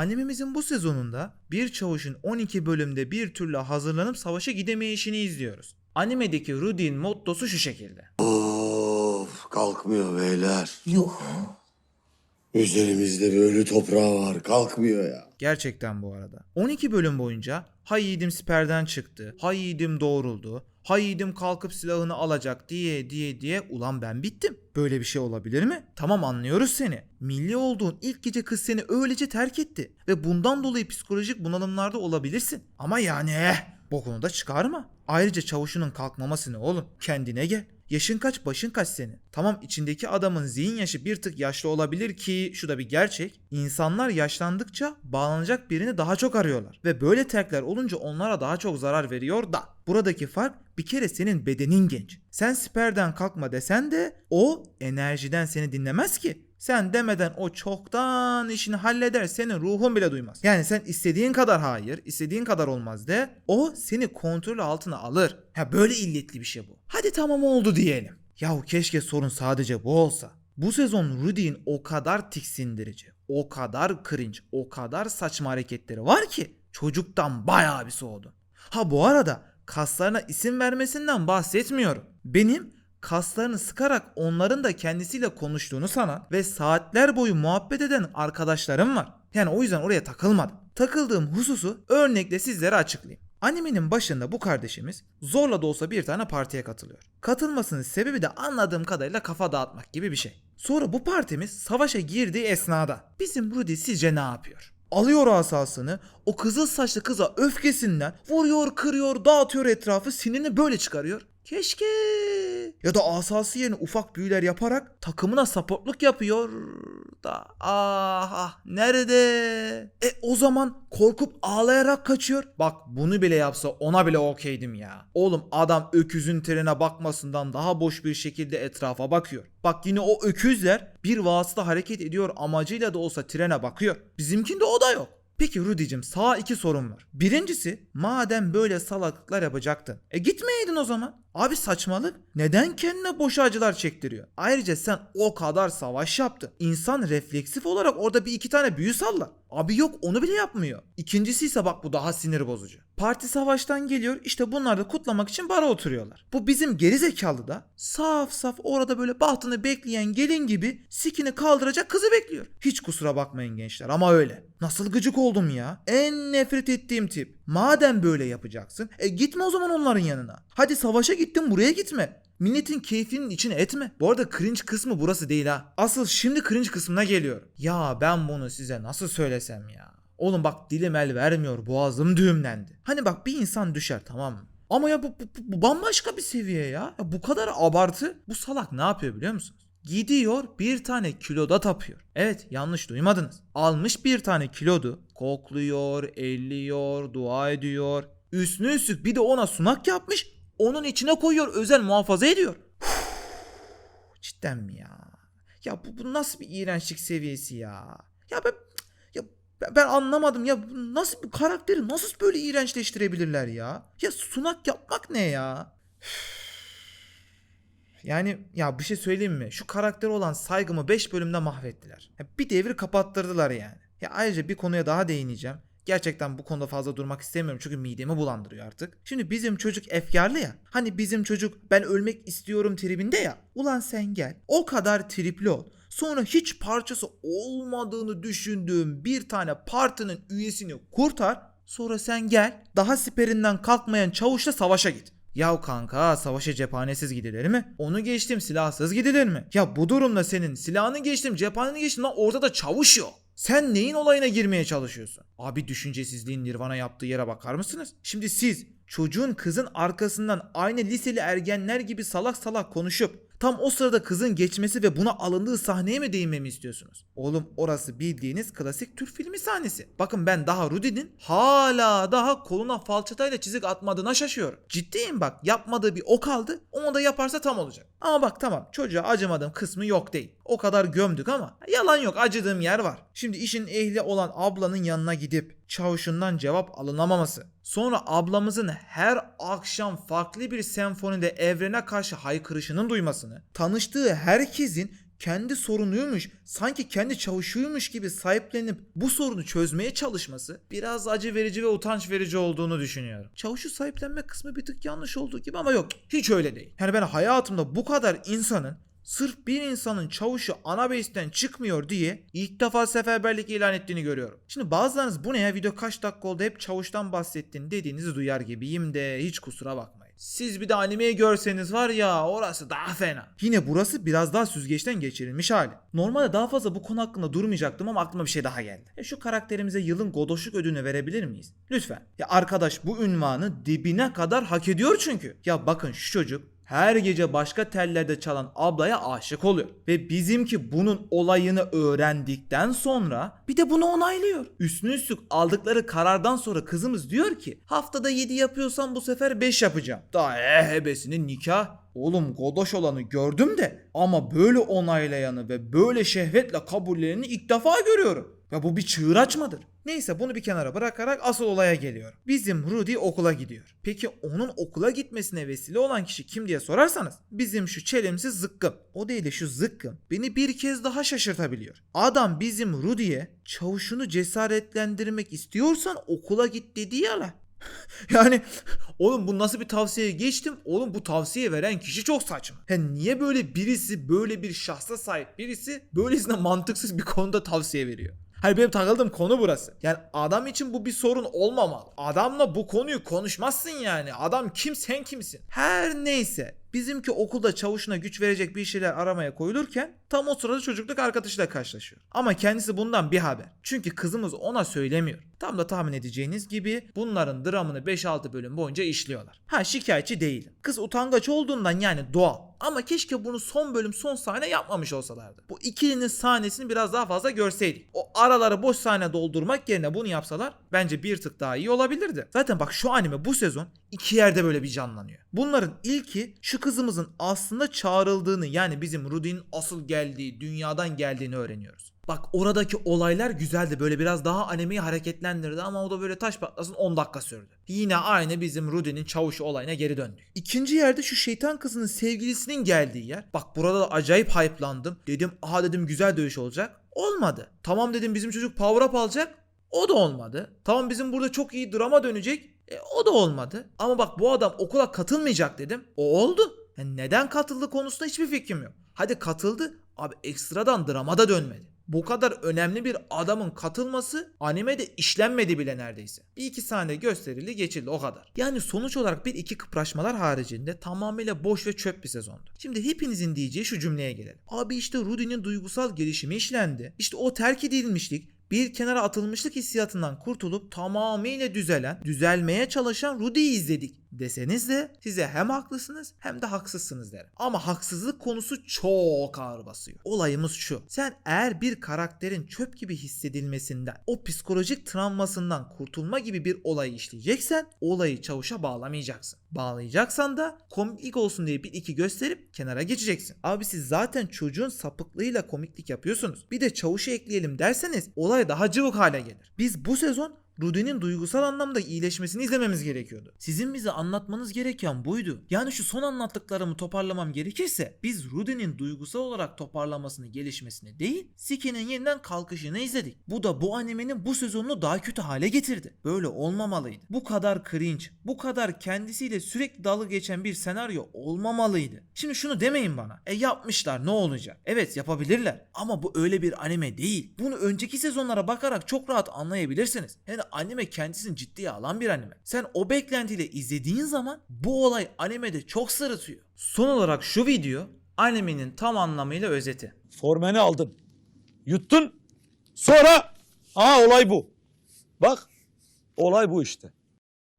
Animemizin bu sezonunda bir çavuşun 12 bölümde bir türlü hazırlanıp savaşa gidemeyişini izliyoruz. Animedeki Rudy'nin mottosu şu şekilde. Of kalkmıyor beyler. Yuh. Üzerimizde bir ölü toprağı var kalkmıyor ya. Gerçekten bu arada. 12 bölüm boyunca ha yiğidim siperden çıktı, ha yiğidim doğruldu, ha yiğidim kalkıp silahını alacak diye diye diye ulan ben bittim. Böyle bir şey olabilir mi? Tamam anlıyoruz seni. Milli olduğun ilk gece kız seni öylece terk etti ve bundan dolayı psikolojik bunalımlarda olabilirsin. Ama yani eh bokunu da çıkarma. Ayrıca çavuşunun kalkmaması ne oğlum? Kendine gel. Yaşın kaç başın kaç senin? Tamam içindeki adamın zihin yaşı bir tık yaşlı olabilir ki şu da bir gerçek. İnsanlar yaşlandıkça bağlanacak birini daha çok arıyorlar. Ve böyle terkler olunca onlara daha çok zarar veriyor da. Buradaki fark bir kere senin bedenin genç. Sen siperden kalkma desen de o enerjiden seni dinlemez ki. Sen demeden o çoktan işini halleder senin ruhun bile duymaz. Yani sen istediğin kadar hayır, istediğin kadar olmaz de o seni kontrol altına alır. Ha böyle illetli bir şey bu. Hadi tamam oldu diyelim. Yahu keşke sorun sadece bu olsa. Bu sezon Rudy'in o kadar tiksindirici, o kadar cringe, o kadar saçma hareketleri var ki çocuktan bayağı bir soğudum. Ha bu arada kaslarına isim vermesinden bahsetmiyorum. Benim kaslarını sıkarak onların da kendisiyle konuştuğunu sanan ve saatler boyu muhabbet eden arkadaşlarım var. Yani o yüzden oraya takılmadım. Takıldığım hususu örnekle sizlere açıklayayım. Animenin başında bu kardeşimiz zorla da olsa bir tane partiye katılıyor. Katılmasının sebebi de anladığım kadarıyla kafa dağıtmak gibi bir şey. Sonra bu partimiz savaşa girdiği esnada bizim Rudy sizce ne yapıyor? Alıyor asasını o kızıl saçlı kıza öfkesinden vuruyor kırıyor dağıtıyor etrafı sinirini böyle çıkarıyor. Keşke ya da asası yerine ufak büyüler yaparak takımına supportluk yapıyor da ah ah nerede? E o zaman korkup ağlayarak kaçıyor. Bak bunu bile yapsa ona bile okeydim ya. Oğlum adam öküzün trene bakmasından daha boş bir şekilde etrafa bakıyor. Bak yine o öküzler bir vasıta hareket ediyor amacıyla da olsa trene bakıyor. Bizimkinde o da yok. Peki Rudy'cim sağ iki sorun var. Birincisi madem böyle salaklıklar yapacaktın. E gitmeyeydin o zaman. Abi saçmalık. Neden kendine boş acılar çektiriyor? Ayrıca sen o kadar savaş yaptın. İnsan refleksif olarak orada bir iki tane büyü sallar. Abi yok onu bile yapmıyor. İkincisi ise bak bu daha sinir bozucu. Parti savaştan geliyor işte bunlar da kutlamak için bara oturuyorlar. Bu bizim geri zekalı da saf saf orada böyle bahtını bekleyen gelin gibi sikini kaldıracak kızı bekliyor. Hiç kusura bakmayın gençler ama öyle. Nasıl gıcık oldum ya. En nefret ettiğim tip. Madem böyle yapacaksın e gitme o zaman onların yanına. Hadi savaşa gittin buraya gitme. Milletin keyfinin içine etme. Bu arada cringe kısmı burası değil ha. Asıl şimdi cringe kısmına geliyorum. Ya ben bunu size nasıl söylesem ya. Oğlum bak dilim el vermiyor boğazım düğümlendi. Hani bak bir insan düşer tamam mı? Ama ya bu, bu- bu bambaşka bir seviye ya. ya. Bu kadar abartı. Bu salak ne yapıyor biliyor musunuz? Gidiyor bir tane kiloda tapıyor. Evet yanlış duymadınız. Almış bir tane kilodu. Kokluyor, elliyor, dua ediyor. Üstüne üstlük bir de ona sunak yapmış. Onun içine koyuyor özel muhafaza ediyor. Cidden mi ya? Ya bu, bu nasıl bir iğrençlik seviyesi ya? Ya ben ya ben- anlamadım ya nasıl bu karakteri nasıl böyle iğrençleştirebilirler ya? Ya sunak yapmak ne ya? Yani ya bir şey söyleyeyim mi? Şu karaktere olan saygımı 5 bölümde mahvettiler. Ya bir devri kapattırdılar yani. Ya ayrıca bir konuya daha değineceğim. Gerçekten bu konuda fazla durmak istemiyorum çünkü midemi bulandırıyor artık. Şimdi bizim çocuk efkarlı ya. Hani bizim çocuk ben ölmek istiyorum tribinde ya. Ulan sen gel. O kadar tripli ol. Sonra hiç parçası olmadığını düşündüğüm bir tane partinin üyesini kurtar. Sonra sen gel. Daha siperinden kalkmayan çavuşla savaşa git. Yahu kanka savaşa cephanesiz gidilir mi? Onu geçtim silahsız gidilir mi? Ya bu durumda senin silahını geçtim cephaneni geçtim lan orada da çavuş yok. Sen neyin olayına girmeye çalışıyorsun? Abi düşüncesizliğin Nirvana yaptığı yere bakar mısınız? Şimdi siz çocuğun kızın arkasından aynı liseli ergenler gibi salak salak konuşup tam o sırada kızın geçmesi ve buna alındığı sahneye mi değinmemi istiyorsunuz? Oğlum orası bildiğiniz klasik Türk filmi sahnesi. Bakın ben daha Rudy'nin hala daha koluna falçatayla çizik atmadığına şaşıyorum. Ciddiyim bak yapmadığı bir ok aldı onu da yaparsa tam olacak. Ama bak tamam çocuğa acımadığım kısmı yok değil. O kadar gömdük ama yalan yok acıdığım yer var. Şimdi işin ehli olan ablanın yanına gidip çavuşundan cevap alınamaması. Sonra ablamızın her akşam farklı bir senfonide evrene karşı haykırışının duymasını. Tanıştığı herkesin kendi sorunuymuş, sanki kendi çavuşuymuş gibi sahiplenip bu sorunu çözmeye çalışması biraz acı verici ve utanç verici olduğunu düşünüyorum. Çavuşu sahiplenme kısmı bir tık yanlış olduğu gibi ama yok hiç öyle değil. Yani ben hayatımda bu kadar insanın sırf bir insanın çavuşu ana base'ten çıkmıyor diye ilk defa seferberlik ilan ettiğini görüyorum. Şimdi bazılarınız bu ne ya video kaç dakika oldu hep çavuştan bahsettin dediğinizi duyar gibiyim de hiç kusura bakmayın. Siz bir de animeyi görseniz var ya orası daha fena. Yine burası biraz daha süzgeçten geçirilmiş hali. Normalde daha fazla bu konu hakkında durmayacaktım ama aklıma bir şey daha geldi. Ya şu karakterimize yılın godoşluk ödülünü verebilir miyiz? Lütfen. Ya arkadaş bu ünvanı dibine kadar hak ediyor çünkü. Ya bakın şu çocuk her gece başka tellerde çalan ablaya aşık oluyor. Ve bizimki bunun olayını öğrendikten sonra bir de bunu onaylıyor. Üstüne üstlük aldıkları karardan sonra kızımız diyor ki haftada 7 yapıyorsam bu sefer 5 yapacağım. Daha ehebesinin nikah. Oğlum godoş olanı gördüm de ama böyle onaylayanı ve böyle şehvetle kabullerini ilk defa görüyorum. Ya bu bir çığır açmadır. Neyse bunu bir kenara bırakarak asıl olaya geliyorum. Bizim Rudy okula gidiyor. Peki onun okula gitmesine vesile olan kişi kim diye sorarsanız bizim şu çelimsiz zıkkım. O değil de şu zıkkım beni bir kez daha şaşırtabiliyor. Adam bizim Rudy'ye çavuşunu cesaretlendirmek istiyorsan okula git dedi ya la. Yani oğlum bu nasıl bir tavsiye geçtim? Oğlum bu tavsiye veren kişi çok saçma. He niye böyle birisi böyle bir şahsa sahip birisi böylesine mantıksız bir konuda tavsiye veriyor? Hayır benim takıldığım konu burası. Yani adam için bu bir sorun olmamalı. Adamla bu konuyu konuşmazsın yani. Adam kim sen kimsin? Her neyse. Bizimki okulda çavuşuna güç verecek bir şeyler aramaya koyulurken tam o sırada çocukluk arkadaşıyla karşılaşıyor. Ama kendisi bundan bir haber. Çünkü kızımız ona söylemiyor. Tam da tahmin edeceğiniz gibi bunların dramını 5-6 bölüm boyunca işliyorlar. Ha şikayetçi değilim. Kız utangaç olduğundan yani doğal. Ama keşke bunu son bölüm son sahne yapmamış olsalardı. Bu ikilinin sahnesini biraz daha fazla görseydik. O araları boş sahne doldurmak yerine bunu yapsalar bence bir tık daha iyi olabilirdi. Zaten bak şu anime bu sezon iki yerde böyle bir canlanıyor. Bunların ilki şu kızımızın aslında çağrıldığını yani bizim Rudy'nin asıl geldiği dünyadan geldiğini öğreniyoruz. Bak oradaki olaylar güzeldi. Böyle biraz daha animeyi hareketlendirdi ama o da böyle taş patlasın 10 dakika sürdü. Yine aynı bizim Rudy'nin çavuşu olayına geri döndük. İkinci yerde şu şeytan kızının sevgilisinin geldiği yer. Bak burada da acayip hype'landım. Dedim aha dedim güzel dövüş olacak. Olmadı. Tamam dedim bizim çocuk power up alacak. O da olmadı. Tamam bizim burada çok iyi drama dönecek. E, o da olmadı. Ama bak bu adam okula katılmayacak dedim. O oldu. Yani neden katıldı konusunda hiçbir fikrim yok. Hadi katıldı. Abi ekstradan drama da dönmedi. Bu kadar önemli bir adamın katılması animede işlenmedi bile neredeyse. Bir iki sahne gösterildi geçildi o kadar. Yani sonuç olarak bir iki kıpraşmalar haricinde tamamıyla boş ve çöp bir sezondu. Şimdi hepinizin diyeceği şu cümleye gelelim. Abi işte Rudy'nin duygusal gelişimi işlendi. İşte o terk edilmişlik bir kenara atılmışlık hissiyatından kurtulup tamamıyla düzelen, düzelmeye çalışan Rudy'yi izledik deseniz de size hem haklısınız hem de haksızsınız derim. Ama haksızlık konusu çok ağır basıyor. Olayımız şu. Sen eğer bir karakterin çöp gibi hissedilmesinden, o psikolojik travmasından kurtulma gibi bir olayı işleyeceksen olayı çavuşa bağlamayacaksın. Bağlayacaksan da komiklik olsun diye bir iki gösterip kenara geçeceksin. Abi siz zaten çocuğun sapıklığıyla komiklik yapıyorsunuz. Bir de çavuşu ekleyelim derseniz olay daha cıvık hale gelir. Biz bu sezon Rudy'nin duygusal anlamda iyileşmesini izlememiz gerekiyordu. Sizin bize anlatmanız gereken buydu. Yani şu son anlattıklarımı toparlamam gerekirse biz Rudy'nin duygusal olarak toparlamasını, gelişmesini değil, Siki'nin yeniden kalkışını izledik. Bu da bu animenin bu sezonunu daha kötü hale getirdi. Böyle olmamalıydı. Bu kadar cringe, bu kadar kendisiyle sürekli dalga geçen bir senaryo olmamalıydı. Şimdi şunu demeyin bana. E yapmışlar ne olacak? Evet yapabilirler. Ama bu öyle bir anime değil. Bunu önceki sezonlara bakarak çok rahat anlayabilirsiniz. Yani anime kendisini ciddiye alan bir anime. Sen o beklentiyle izlediğin zaman bu olay animede çok sırıtıyor. Son olarak şu video animenin tam anlamıyla özeti. Formeni aldın. Yuttun. Sonra aa olay bu. Bak olay bu işte.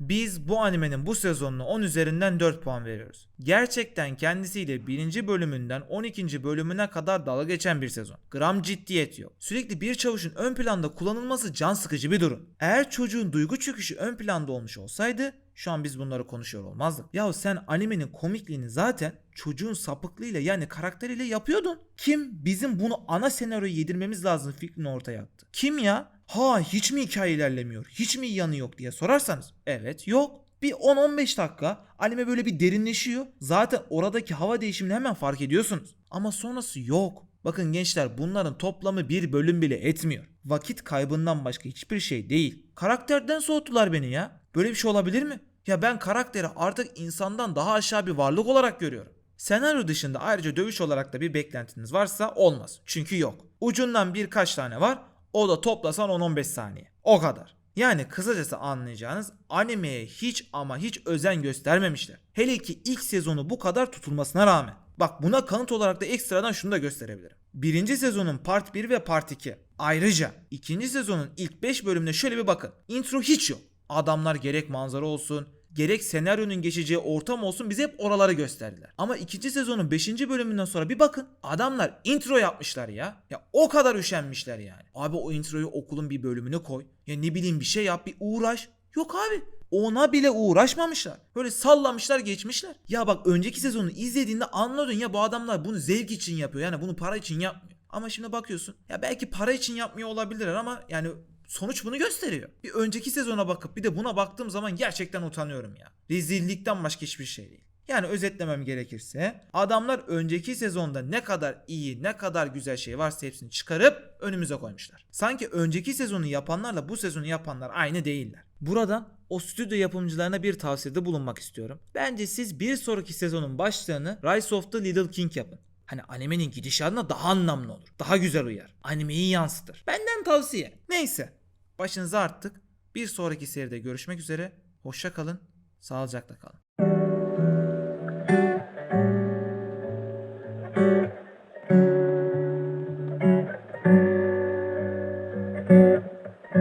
Biz bu animenin bu sezonuna 10 üzerinden 4 puan veriyoruz. Gerçekten kendisiyle 1. bölümünden 12. bölümüne kadar dalga geçen bir sezon. Gram ciddiyet yok. Sürekli bir çavuşun ön planda kullanılması can sıkıcı bir durum. Eğer çocuğun duygu çöküşü ön planda olmuş olsaydı şu an biz bunları konuşuyor olmazdık. Yahu sen animenin komikliğini zaten çocuğun sapıklığıyla yani karakteriyle yapıyordun. Kim bizim bunu ana senaryoya yedirmemiz lazım fikrini ortaya attı? Kim ya? Ha hiç mi hikaye ilerlemiyor? Hiç mi yanı yok diye sorarsanız evet yok. Bir 10-15 dakika anime böyle bir derinleşiyor. Zaten oradaki hava değişimini hemen fark ediyorsunuz. Ama sonrası yok. Bakın gençler bunların toplamı bir bölüm bile etmiyor. Vakit kaybından başka hiçbir şey değil. Karakterden soğuttular beni ya. Böyle bir şey olabilir mi? Ya ben karakteri artık insandan daha aşağı bir varlık olarak görüyorum. Senaryo dışında ayrıca dövüş olarak da bir beklentiniz varsa olmaz. Çünkü yok. Ucundan birkaç tane var. O da toplasan 10-15 saniye. O kadar. Yani kısacası anlayacağınız animeye hiç ama hiç özen göstermemişler. Hele ki ilk sezonu bu kadar tutulmasına rağmen. Bak buna kanıt olarak da ekstradan şunu da gösterebilirim. Birinci sezonun part 1 ve part 2. Ayrıca ikinci sezonun ilk 5 bölümüne şöyle bir bakın. Intro hiç yok. Adamlar gerek manzara olsun, gerek senaryonun geçeceği ortam olsun bize hep oraları gösterdiler. Ama ikinci sezonun 5. bölümünden sonra bir bakın adamlar intro yapmışlar ya. Ya o kadar üşenmişler yani. Abi o introyu okulun bir bölümüne koy. Ya ne bileyim bir şey yap bir uğraş. Yok abi. Ona bile uğraşmamışlar. Böyle sallamışlar geçmişler. Ya bak önceki sezonu izlediğinde anladın ya bu adamlar bunu zevk için yapıyor. Yani bunu para için yapmıyor. Ama şimdi bakıyorsun ya belki para için yapmıyor olabilirler ama yani sonuç bunu gösteriyor. Bir önceki sezona bakıp bir de buna baktığım zaman gerçekten utanıyorum ya. Rezillikten başka hiçbir şey değil. Yani özetlemem gerekirse adamlar önceki sezonda ne kadar iyi ne kadar güzel şey varsa hepsini çıkarıp önümüze koymuşlar. Sanki önceki sezonu yapanlarla bu sezonu yapanlar aynı değiller. Buradan o stüdyo yapımcılarına bir tavsiyede bulunmak istiyorum. Bence siz bir sonraki sezonun başlığını Rise of the Little King yapın. Hani animenin gidişatına daha anlamlı olur. Daha güzel uyar. Animeyi yansıtır. Benden tavsiye. Neyse. Başınızı arttık. Bir sonraki seride görüşmek üzere. Hoşça kalın. Sağlıcakla kalın.